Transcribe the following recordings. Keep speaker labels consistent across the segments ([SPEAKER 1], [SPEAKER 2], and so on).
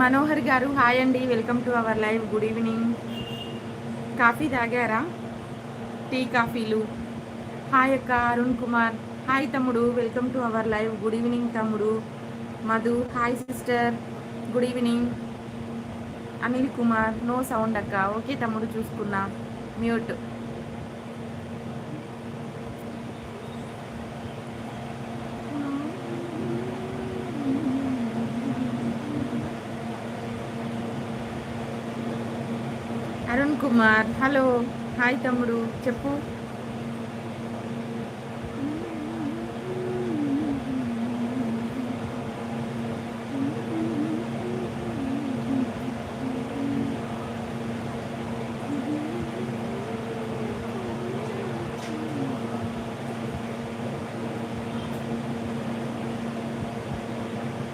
[SPEAKER 1] మనోహర్ గారు హాయ్ అండి. Welcome to our live good evening coffee తాగారా? టీ కాఫీలు. హాయ్ అక్క అరుణ్ కుమార్. హాయ్ తమ్ముడు. Welcome to our live good evening తమ్ముడు. Madhu. Hi sister good evening Anil Kumar. No sound అక్క. Okay తమ్ముడు చూసుకున్నా. Mute Arun Kumar. Hello. Hi తమ్ముడు. చెప్పు.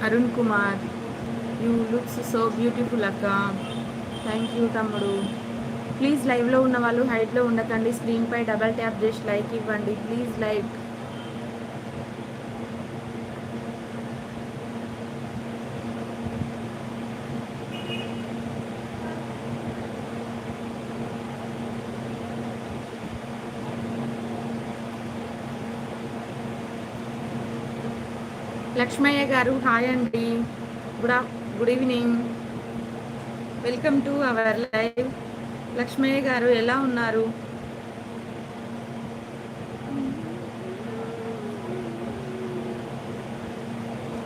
[SPEAKER 1] Arun Kumar. You looks so beautiful అక్క. థ్యాంక్ యూ తమ్ముడు. ప్లీజ్ లైవ్లో ఉన్న వాళ్ళు హైట్లో ఉండకండి. స్క్రీన్పై డబల్ ట్యాప్ చేసి లైక్ ఇవ్వండి. ప్లీజ్ లైక్ లక్ష్మయ్య గారు హాయ్ అండి. Good good evening. Welcome to our live. Lakshmayya గారు ఎలా ఉన్నారు?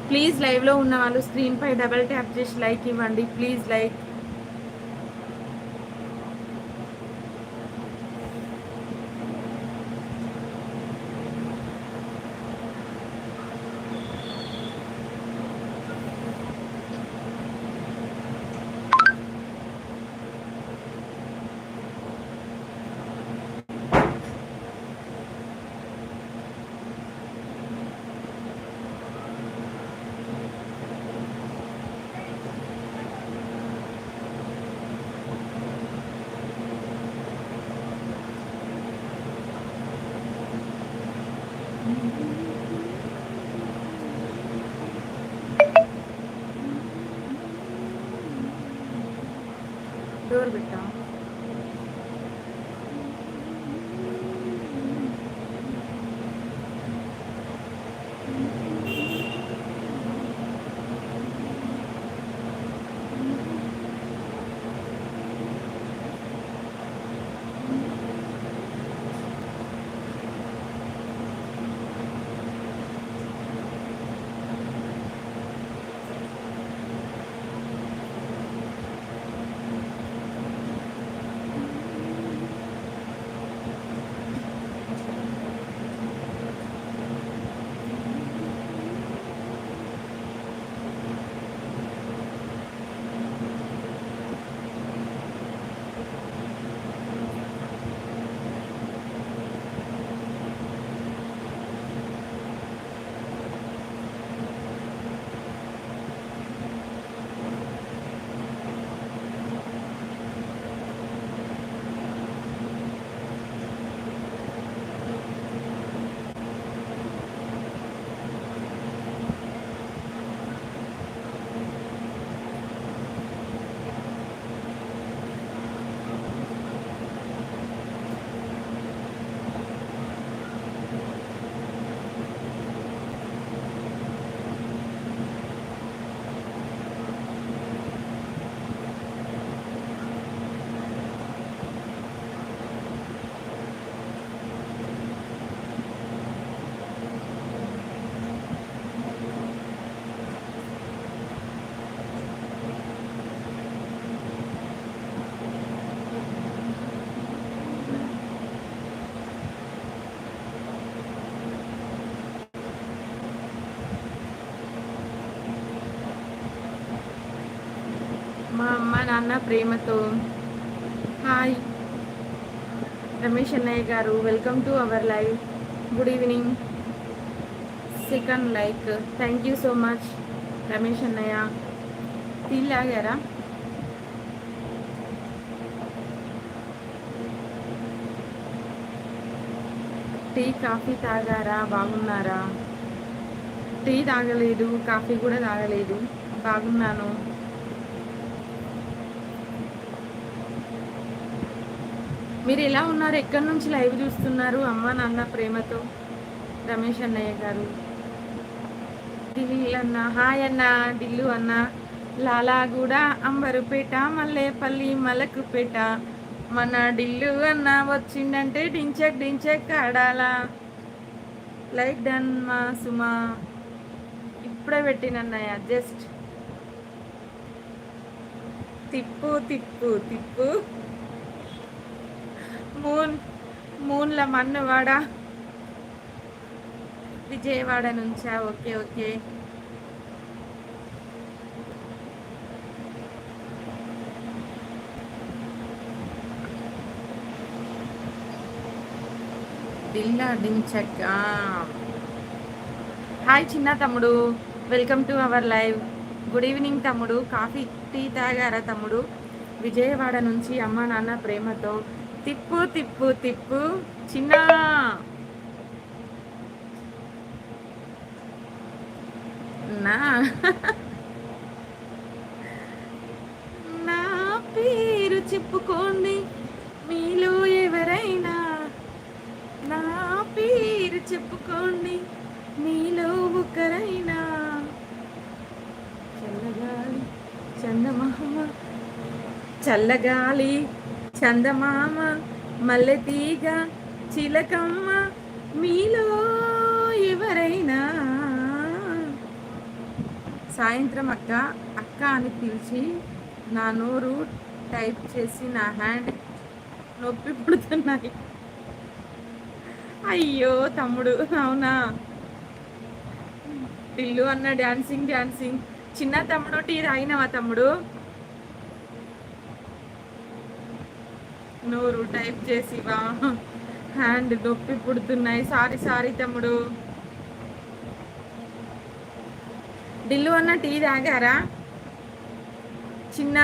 [SPEAKER 1] ప్లీజ్ లైవ్లో ఉన్న వాళ్ళు స్క్రీన్పై డబల్ ట్యాప్ చేసి లైక్ ఇవ్వండి. ప్లీజ్ లైక్ మా అమ్మ నాన్న ప్రేమతో. హాయ్. రమేష్ అన్నయ్య గారు welcome to our live. Good evening. Second like. Thank you so much Ramesh అన్నయ్య. టీ టీ కాఫీ తాగారా? బాగున్నారా? టీ తాగలేదు కాఫీ కూడా తాగలేదు. బాగున్నాను. మీరు ఎలా ఉన్నారు? ఎక్కడి నుంచి లైవ్ చూస్తున్నారు? అమ్మ నాన్న ప్రేమతో? రమేష్ అన్నయ్య గారు. ఢిల్లీ అన్న హాయ్ అన్న ఢిల్లు అన్న. లాలాగూడ అంబరుపేట మల్లేపల్లి మలకుపేట. మన ఢిల్లు అన్న వచ్చిందంటే డించక్ డించక్ ఆడాలా. లైక్ డన్ మా సుమా. ఇప్పుడే పెట్టినన్నయ్య జస్ట్. తిప్పు తిప్పు తిప్పు. మూన్ మూన్ల మన్నువాడ విజయవాడ నుంచా? Okay okay. దిల్లా డించక్ హాయ్ చిన్న తమ్ముడు. Welcome to our live. Good evening తమ్ముడు. కాఫీ టీ తాగారా తమ్ముడు? విజయవాడ నుంచి అమ్మ నాన్న ప్రేమతో తిప్పు తిప్పు తిప్పు. చిన్న. నా. నా పేరు చెప్పుకోండి. మీలో ఎవరైనా? నా పేరు చెప్పుకోండి. మీలో ఒకరైనా? చల్లగాలి చందమహమ్మ చల్లగాలి. చందమామ మల్లె తీగ చిలకమ్మ మీలో ఎవరైనా? సాయంత్రం అక్క అక్క అని పిలిచి నా నోరు టైప్ చేసి నా హ్యాండ్ నొప్పి పుడుతున్నాయి. అయ్యో తమ్ముడు అవునా? పిల్లు అన్న డాన్సింగ్ డాన్సింగ్. చిన్న తమ్ముడు టీ తాగినవా తమ్ముడు? నోరు టైప్ చేసివా హ్యాండ్ నొప్పి పుడుతున్నాయి. సారీ సారీ తమ్ముడు. ఢిల్లు అన్న టీ తాగారా? చిన్న.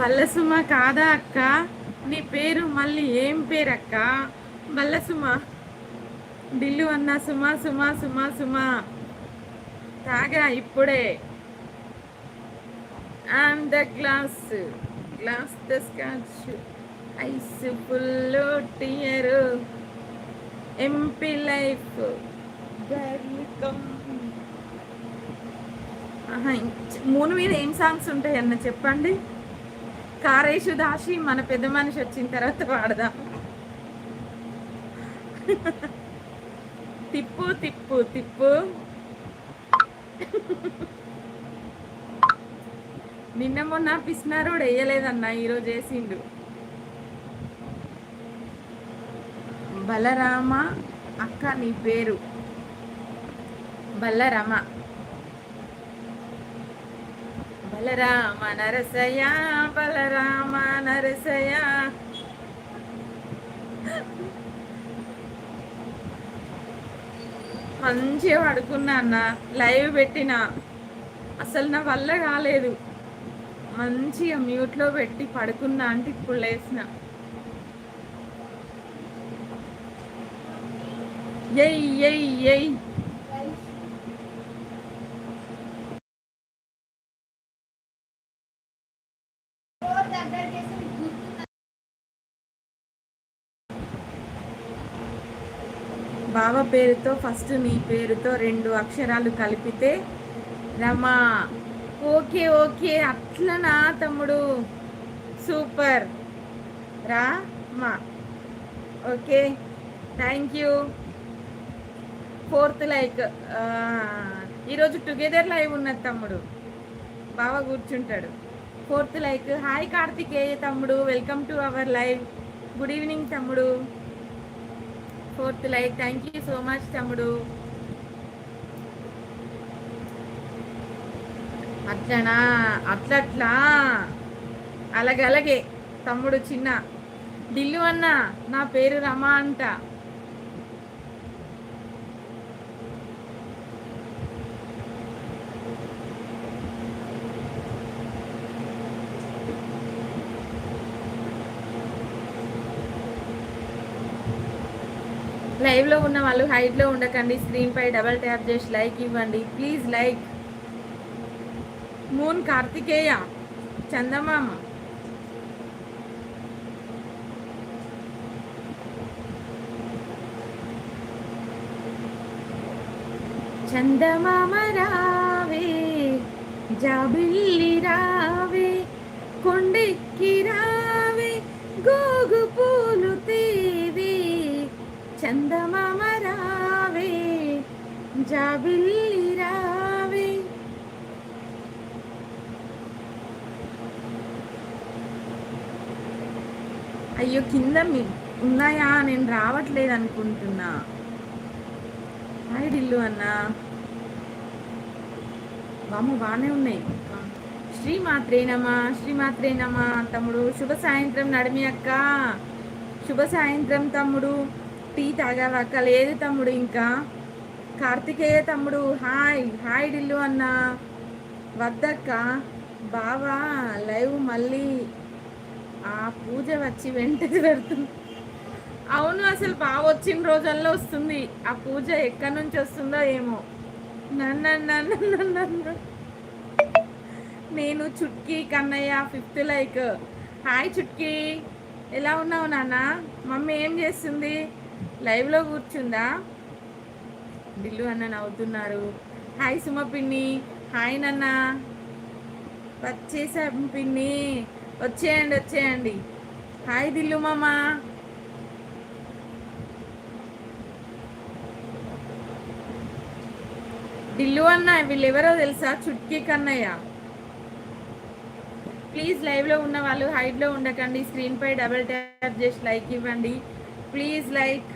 [SPEAKER 1] బల్లసుమ కాదా అక్క? నీ పేరు మళ్ళీ ఏం పేరు అక్క బల్లసుమ. బిల్లు అన్న సుమా సుమా సుమా సుమా. తాగా ఇప్పుడే. And the glass glass the scotch ice full tear MP life మూడు మీద ఏం సాంగ్స్ ఉంటాయి అన్న చెప్పండి? కారేషు దాసి మన పెద్ద మనిషి వచ్చిన తర్వాత వాడదాం తిప్పు తిప్పు తిప్పు నిన్న మొన్న పిసినారోడు వేయలేదన్న ఈరోజు వేసిండు. బలరామ అక్క నీ పేరు. బలరామ. బలరామ నరసయ బలరామ నరసయ మంచిగా పడుకున్నా అన్న లైవ్ పెట్టిన. అసలు నా వల్ల కాలేదు. మంచిగా మ్యూట్లో పెట్టి పడుకున్నా అంటే ఇప్పుడు లేసిన. ఎయ్ ఎయ్ ఎయ్ బావ పేరుతో ఫస్ట్ నీ పేరుతో రెండు అక్షరాలు కలిపితే రమా. Okay okay. అట్లనా తమ్ముడు? సూపర్. రా మా okay. Thank you. Fourth like. ఈరోజు టుగెదర్ లైవ్ ఉన్నది తమ్ముడు. బాగా కూర్చుంటాడు. Fourth like. హాయ్ కార్తికేయ తమ్ముడు. Welcome to our live. Good evening తమ్ముడు. Fourth like. Thank you so much తమ్ముడు. అట్లనా? అట్లట్లా? అలాగలాగే తమ్ముడు చిన్న. ఢిల్లు అన్న నా పేరు రమా అంట. లైవ్లో ఉన్న వాళ్ళు హైట్లో ఉండకండి. స్క్రీన్పై డబల్ ట్యాప్ చేసి లైక్ ఇవ్వండి. Please like. మూన్ కార్తికేయ చందమామ. చందమామ రావే జాబిల్లి రావే కొండెక్కి రావే గోగుపు చందమామ రావే జాబిల్లి రావే అయ్యో కింద మీ ఉన్నాయా? నేను రావట్లేదు అనుకుంటున్నా హాయ్ ఢిల్లు అన్నా. బామ్మ బాగానే ఉన్నాయి. శ్రీమాత్రేనమా శ్రీమాత్రేనమా తమ్ముడు. శుభ సాయంత్రం నడిమి అక్క. శుభ సాయంత్రం తమ్ముడు. టీ తాగావక్క లేదు తమ్ముడు ఇంకా. కార్తికేయ తమ్ముడు హాయ్. హాయ్ డిల్లు అన్న. వద్దక్క. బావా లైవ్ మళ్ళీ. ఆ పూజ వచ్చి వెంటనే పెడుతుంది. అవును అసలు బాగా వచ్చిన రోజుల్లో వస్తుంది. ఆ పూజ ఎక్కడి నుంచి వస్తుందో ఏమో. నన్ను నన్ను నన్ను నేను Chutki Kannayya fifth like. Hi Chutki. ఎలా ఉన్నావు నాన్న? మమ్మీ ఏం చేస్తుంది? లైవ్లో కూర్చుందా? బిల్లు అన్న నవ్వుతున్నారు. హాయ్ సుమ పిన్ని. హాయ్ నాన్న. వచ్చేసాం పిన్ని. వచ్చేయండి వచ్చేయండి. హాయ్ దిల్లు మామ. దిల్లు అన్న వీళ్ళెవరో తెలుసా? చుట్కీ కన్నయ్య. ప్లీజ్ లైవ్లో ఉన్న వాళ్ళు హైట్లో ఉండకండి. స్క్రీన్పై డబల్ ట్యాప్ చేసి లైక్ ఇవ్వండి. ప్లీజ్ లైక్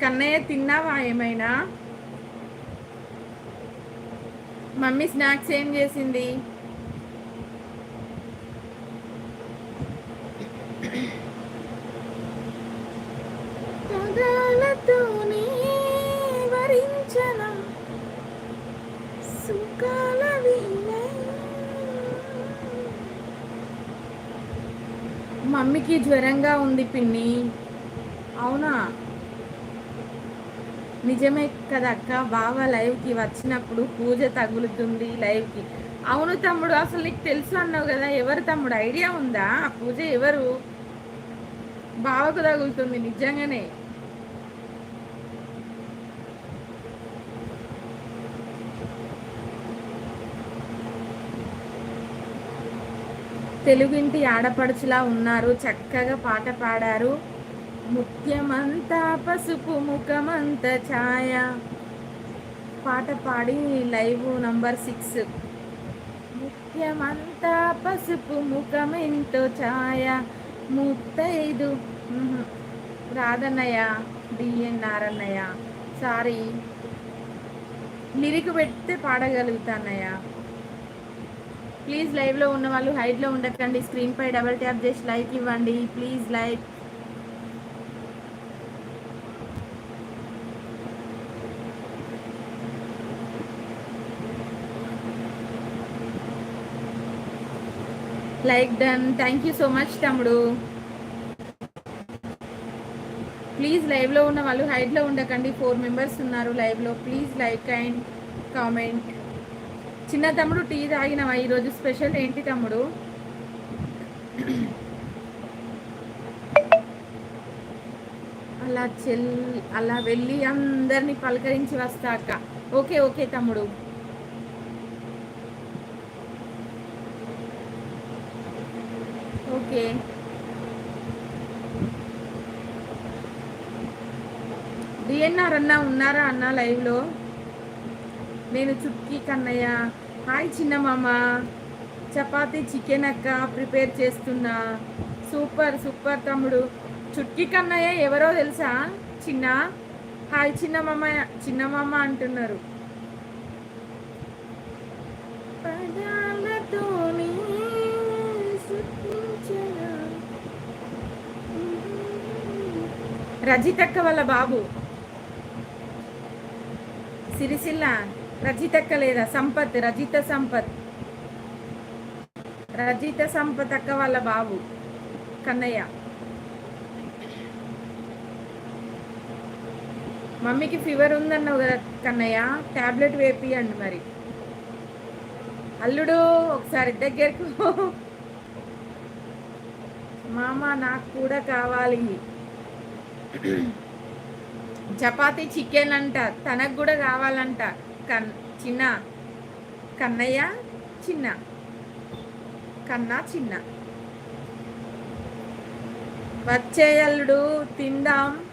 [SPEAKER 1] కన్నయ్య తిన్నావా ఏమైనా? మమ్మీ స్నాక్స్ ఏం చేసింది? పదాలతోనే మమ్మీకి జ్వరంగా ఉంది పిన్ని. అవునా? నిజమే కదా అక్క. బావ లైవ్కి వచ్చినప్పుడు పూజ తగులుతుంది లైవ్కి. అవును తమ్ముడు అసలు నీకు తెలుసు అన్నావు కదా ఎవరు తమ్ముడు? ఐడియా ఉందా? ఆ పూజ ఎవరు? బావకు తగులుతుంది నిజంగానే. తెలుగింటి ఆడపడుచులా ఉన్నారు. చక్కగా పాట పాడారు. ముఖ్యమంతా పసుపు ముఖమంత ఛాయ. పాట పాడి లైవ్ నంబర్ సిక్స్. ముఖ్యమంతా పసుపు ముఖమెంతో ఛాయ. ముత్తైదు. రాధన్నయ్య డిఎన్ డిఎన్ఆర్ అన్నయ్య. సారీ. లిరిక్ పెడితే పాడగలుగుతానయ్య ప్లీజ్ లైవ్లో ఉన్న వాళ్ళు హైట్లో ఉండకండి. స్క్రీన్పై డబల్ ట్యాప్ చేసి లైక్ ఇవ్వండి. Please like like done thank you so much తమ్ముడు. ప్లీజ్ లైవ్లో ఉన్న వాళ్ళు హైట్లో ఉండకండి. ఫోర్ మెంబర్స్ ఉన్నారు లైవ్లో ప్లీజ్ లైక్ అండ్ కామెంట్ చిన్న తమ్ముడు టీ తాగినవా? ఈరోజు స్పెషల్ ఏంటి తమ్ముడు? అలా చెల్ అలా వెళ్ళి అందరినీ పలకరించి వస్తాక ఓకే ఓకే తమ్ముడు. ఓకే. డిఎన్ఆర్ అన్న ఉన్నారా అన్న లైవ్లో? నేను చుట్కీ కన్నయ్య. హాయ్ చిన్న మామ చపాతీ చికెన్ అక్క ప్రిపేర్ చేస్తున్నా. సూపర్ సూపర్ తమ్ముడు. చుట్కీ కన్నయ్య ఎవరో తెలుసా? చిన్న? హాయ్ చిన్న మామ చిన్న మామ అంటున్నారు రజితక్క వాళ్ళ బాబు. సిరిసిల్ల. రజితక్క లేదా సంపత్ రజిత సంపత్. రజిత సంపత్ అక్క వాళ్ళ బాబు కన్నయ్య. మమ్మీకి ఫీవర్ ఉందన్నావు కదా కన్నయ్య ట్యాబ్లెట్ వేపియండి మరి. అల్లుడు ఒకసారి దగ్గరకు మామ నాకు కూడా కావాలి. చపాతీ చికెన్ అంట తనకు కూడా కావాలంట. కన్ చిన్న. కన్నయ్య చిన్న. కన్నా చిన్న. వచ్చే అల్లుడు తిందాం.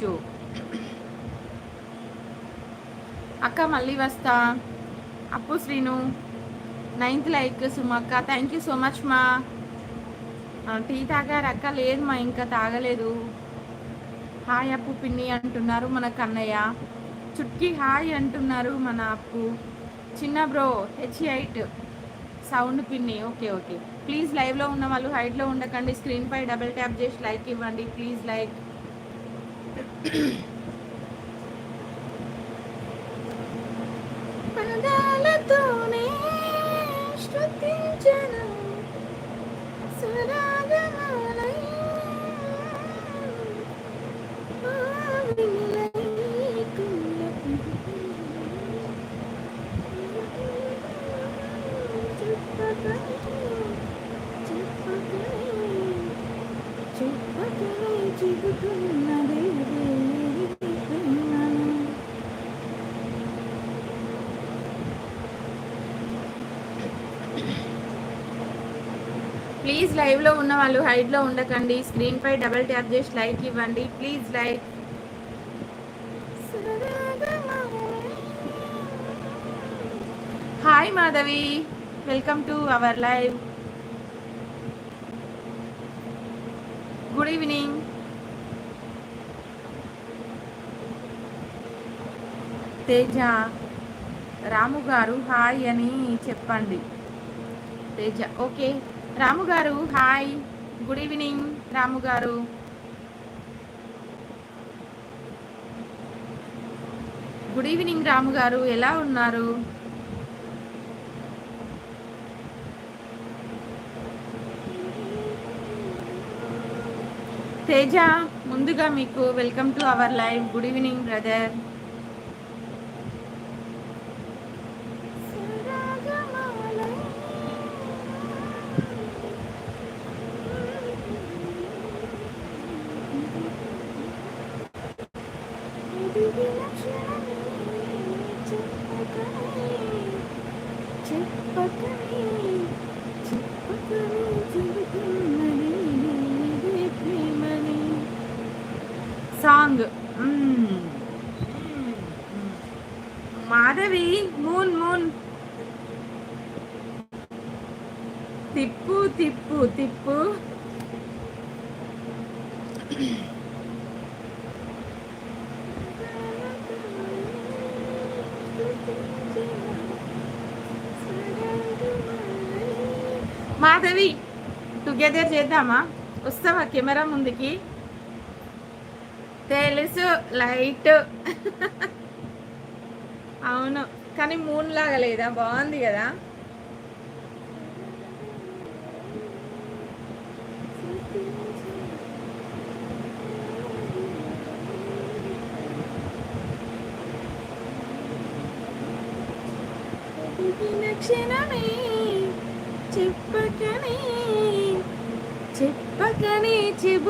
[SPEAKER 1] షో అక్క మళ్ళీ వస్తా. అప్పు శ్రీను. నైన్త్ లైక్ సుమక్క. థ్యాంక్ యూ సో మచ్ మా. టీ తాగారు అక్క. లేదు మా ఇంకా తాగలేదు. హాయ్ అప్పు పిన్ని అంటున్నారు మన కన్నయ్య. చుట్కి హాయ్ అంటున్నారు మన అప్పు. చిన్న బ్రో హెచ్ హైట్ సౌండ్ పిన్ని. Okay okay. ప్లీజ్ లైవ్లో ఉన్న వాళ్ళు హైట్లో ఉండకండి. స్క్రీన్పై డబుల్ ట్యాప్ చేసి లైక్ ఇవ్వండి. Please like. పదాలతోనే శృతించను సురాగమాలై ఆవిలై కుల్లపు. ప్లీజ్ లైవ్లో ఉన్న వాళ్ళు హైట్లో ఉండకండి. స్క్రీన్పై డబల్ ట్యాప్ చేసి లైక్ ఇవ్వండి. Please like hi Madhavi. Welcome to our live. Good evening. Teja Ramu గారు హాయ్ అని చెప్పండి. తేజ ఓకే. రాము గారు హాయ్. గుడ్ ఈవినింగ్ రాము గారు. గుడ్ ఈవినింగ్ రాము గారు. ఎలా ఉన్నారు? తేజ ముందుగా మీకు welcome to our live. Good evening brother song Madhavi moon మూన్ తిప్పు తిప్పు తిప్పు మాధవి టుగెదర్ చేద్దామా? వస్తావా? కెమెరా ముందుకి. తెలుసు లైట్. అవును కానీ మూన్ లాగా లేదా? బాగుంది కదా?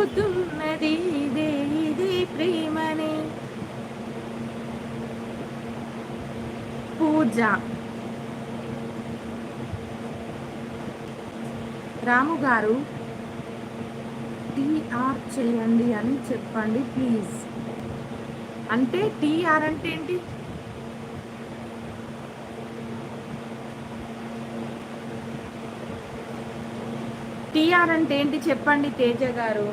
[SPEAKER 1] చెబుతున్నది ఇదే ఇది ప్రేమని. పూజ. రాము గారు టీఆర్ చేయండి అని చెప్పండి ప్లీజ్. అంటే టీఆర్ అంటే ఏంటి? టీఆర్ అంటే ఏంటి చెప్పండి తేజ గారు.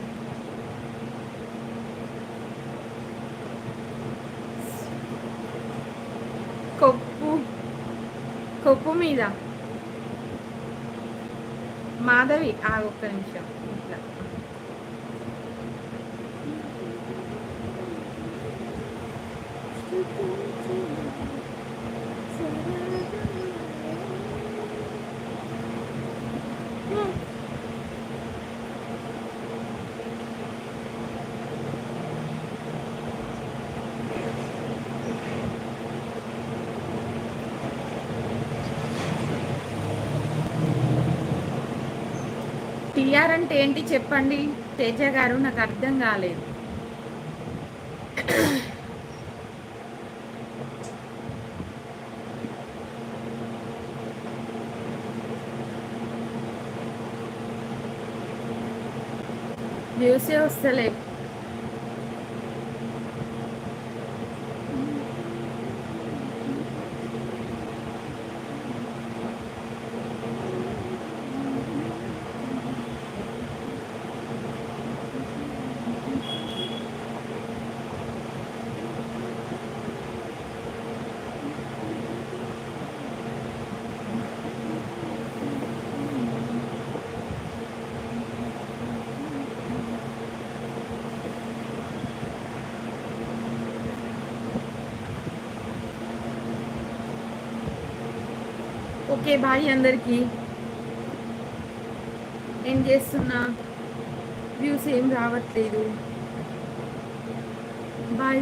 [SPEAKER 1] కొప్పు మీద మాధవి ఆ ఒక్క నిమిషం ఇట్లా టీఆర్ అంటే ఏంటి చెప్పండి? తేజ గారు నాకు అర్థం కాలేదు. వ్యూసే వస్తలే ఓకే బాయ్ అందరికీ. ఏం చేస్తున్నా? వ్యూస్ ఏం రావట్లేదు. బాయ్. బాయ్